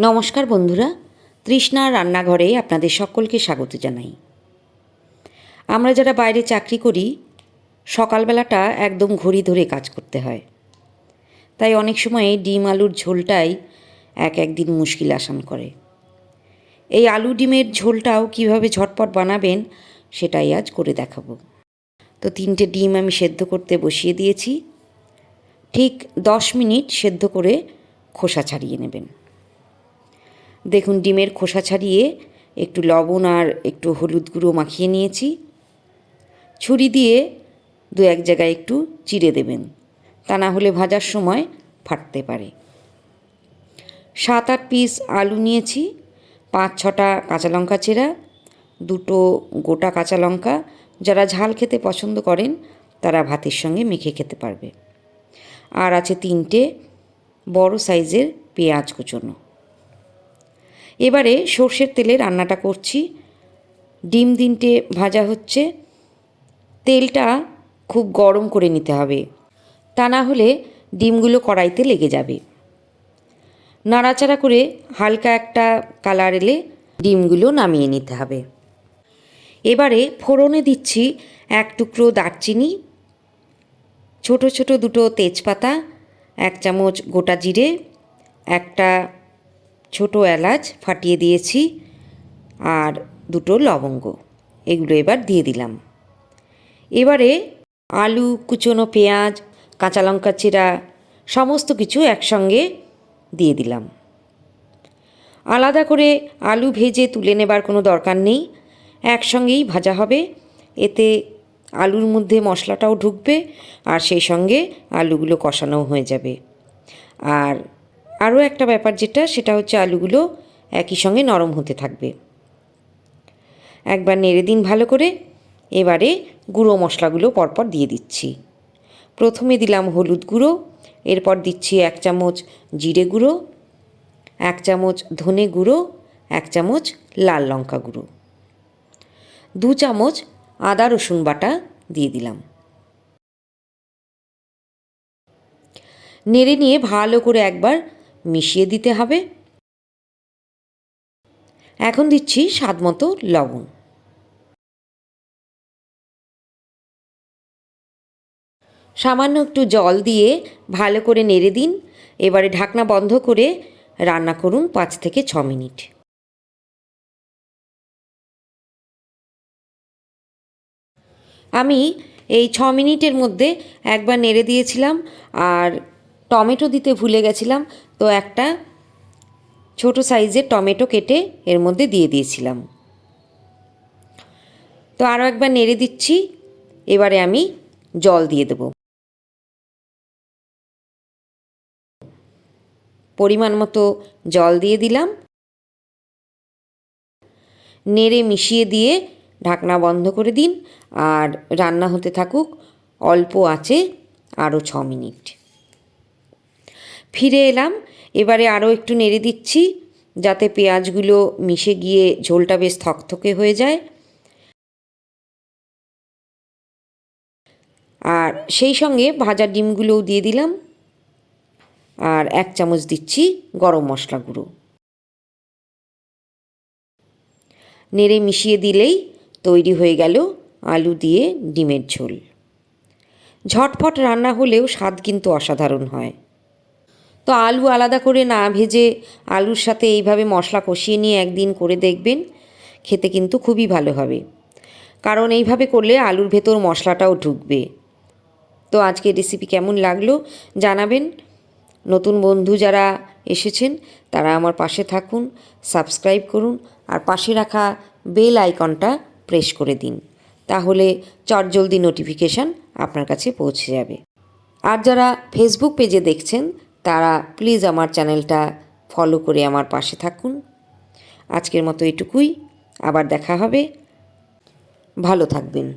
নমস্কার বন্ধুরা তৃষ্ণার রান্নাঘরে আপনাদের সকলকে স্বাগত জানাই। আমরা যারা বাইরে চাকরি করি, সকালবেলাটা একদম ঘড়ি ধরে কাজ করতে হয়। তাই অনেক সময় ডিম আলুর ঝোলটাই এক একদিন মুশকিল আসান করে। এই আলু ডিমের ঝোলটাও কীভাবে ঝটপট বানাবেন, সেটাই আজ করে দেখাবো। তো তিনটে ডিম আমি সেদ্ধ করতে বসিয়ে দিয়েছি। ঠিক দশ মিনিট সেদ্ধ করে খোসা ছাড়িয়ে নেবেন। দেখুন, ডিমের খোসা ছাড়িয়ে একটু লবণ আর একটু হলুদ গুঁড়ো মাখিয়ে নিয়েছি। ছুরি দিয়ে দু এক জায়গায় একটু চিড়ে দেবেন। তা না হলে ভাজার সময় ফাটতে পারে। সাত আট পিস আলু নিয়েছি, পাঁচ ছটা কাঁচা লঙ্কা চেরা, দুটো গোটা কাঁচা লঙ্কা। যারা ঝাল খেতে পছন্দ করেন, তারা ভাতের সঙ্গে মেখে খেতে পারবে। আর আছে তিনটে বড় সাইজের পেঁয়াজ কুচোনো। এবারে সর্ষের তেলে রান্নাটা করছি। ডিম তিনটে ভাজা হচ্ছে। তেলটা খুব গরম করে নিতে হবে। তা না হলে ডিমগুলো কড়াইতে লেগে যাবে। নাড়াচাড়া করে হালকা একটা কালার এলে ডিমগুলো নামিয়ে নিতে হবে। এবারে ফোড়নে দিচ্ছি এক টুকরো দারচিনি, ছোট ছোট দুটো তেজপাতা, এক চামচ গোটা জিরে, একটা ছোট এলাচ ফাটিয়ে দিয়েছি আর দুটো লবঙ্গ। এগুলো এবার দিয়ে দিলাম। এবারে আলু, কুচনো পেঁয়াজ, কাঁচা লঙ্কা চিরা, সমস্ত কিছু একসঙ্গে দিয়ে দিলাম। আলাদা করে আলু ভেজে তুলে নেবার কোনো দরকার নেই। একসঙ্গেই ভাজা হবে। এতে আলুর মধ্যে মশলাটাও ঢুকবে আর সেই সঙ্গে আলুগুলো কষানোও হয়ে যাবে। আর আরও একটা ব্যাপার যেটা, সেটা হচ্ছে আলুগুলো একই সঙ্গে নরম হতে থাকবে। একবার নেড়ে দিন ভালো করে। এবারে গুঁড়ো মশলাগুলো পরপর দিয়ে দিচ্ছি। প্রথমে দিলাম হলুদ গুঁড়ো, এরপর দিচ্ছি এক চামচ জিরে গুঁড়ো, এক চামচ ধনে গুঁড়ো, এক চামচ লাল লঙ্কা গুঁড়ো। দু চামচ আদা রসুন বাটা দিয়ে দিলাম। নেড়ে নিয়ে ভালো করে একবার মিশিয়ে দিতে হবে। এখন দিচ্ছি স্বাদ মতো লবণ। সামান্য একটু জল দিয়ে ভালো করে নেড়ে দিন। এবারে ঢাকনা বন্ধ করে রান্না করুন পাঁচ থেকে ছ মিনিট। আমি এই ছ মিনিটের মধ্যে একবার নেড়ে দিয়েছিলাম আর টমেটো দিতে ভুলে গেছিলাম, তো একটা ছোট সাইজের টমেটো কেটে এর মধ্যে দিয়ে দিয়েছিলাম। তো আরও একবার নেড়ে দিচ্ছি, এবারে আমি জল দিয়ে দেব। পরিমাণ মতো জল দিয়ে দিলাম। নেড়ে মিশিয়ে দিয়ে ঢাকনা বন্ধ করে দিন, আর রান্না হতে থাকুক, অল্প আছে আরও ছ মিনিট। ফিরে এলাম। এবারে আরও একটু নেড়ে দিচ্ছি যাতে পেঁয়াজগুলো মিশে গিয়ে ঝোলটা বেশ থকথকে হয়ে যায়। আর সেই সঙ্গে ভাজা ডিমগুলোও দিয়ে দিলাম। আর এক চামচ দিচ্ছি গরম মশলা গুঁড়ো। নেড়ে মিশিয়ে দিলেই তৈরি হয়ে গেল আলু দিয়ে ডিমের ঝোল। ঝটফট রান্না হলেও স্বাদ কিন্তু অসাধারণ হয়। তো আলু আলাদা করে না ভেজে আলুর সাথে এইভাবে মশলা কষিয়ে নিয়ে একদিন করে দেখবেন, খেতে কিন্তু খুবই ভালো হবে। কারণ এইভাবে করলে আলুর ভেতর মশলাটাও ঢুকবে। তো আজকে রেসিপি কেমন লাগল জানাবেন। নতুন বন্ধু যারা এসেছেন, তারা আমার পাশে থাকুন সাবস্ক্রাইব করুন, আর পাশে রাখা বেল আইকনটা প্রেস করে দিন। তাহলে চটজলদি নোটিফিকেশান আপনার কাছে পৌঁছে যাবে। আর যারা ফেসবুক পেজে দেখছেন তারা প্লিজ আমার চ্যানেলটা ফলো করে আমার পাশে থাকুন। আজকের মতো এটুকুই, আবার দেখা হবে। ভালো থাকবেন।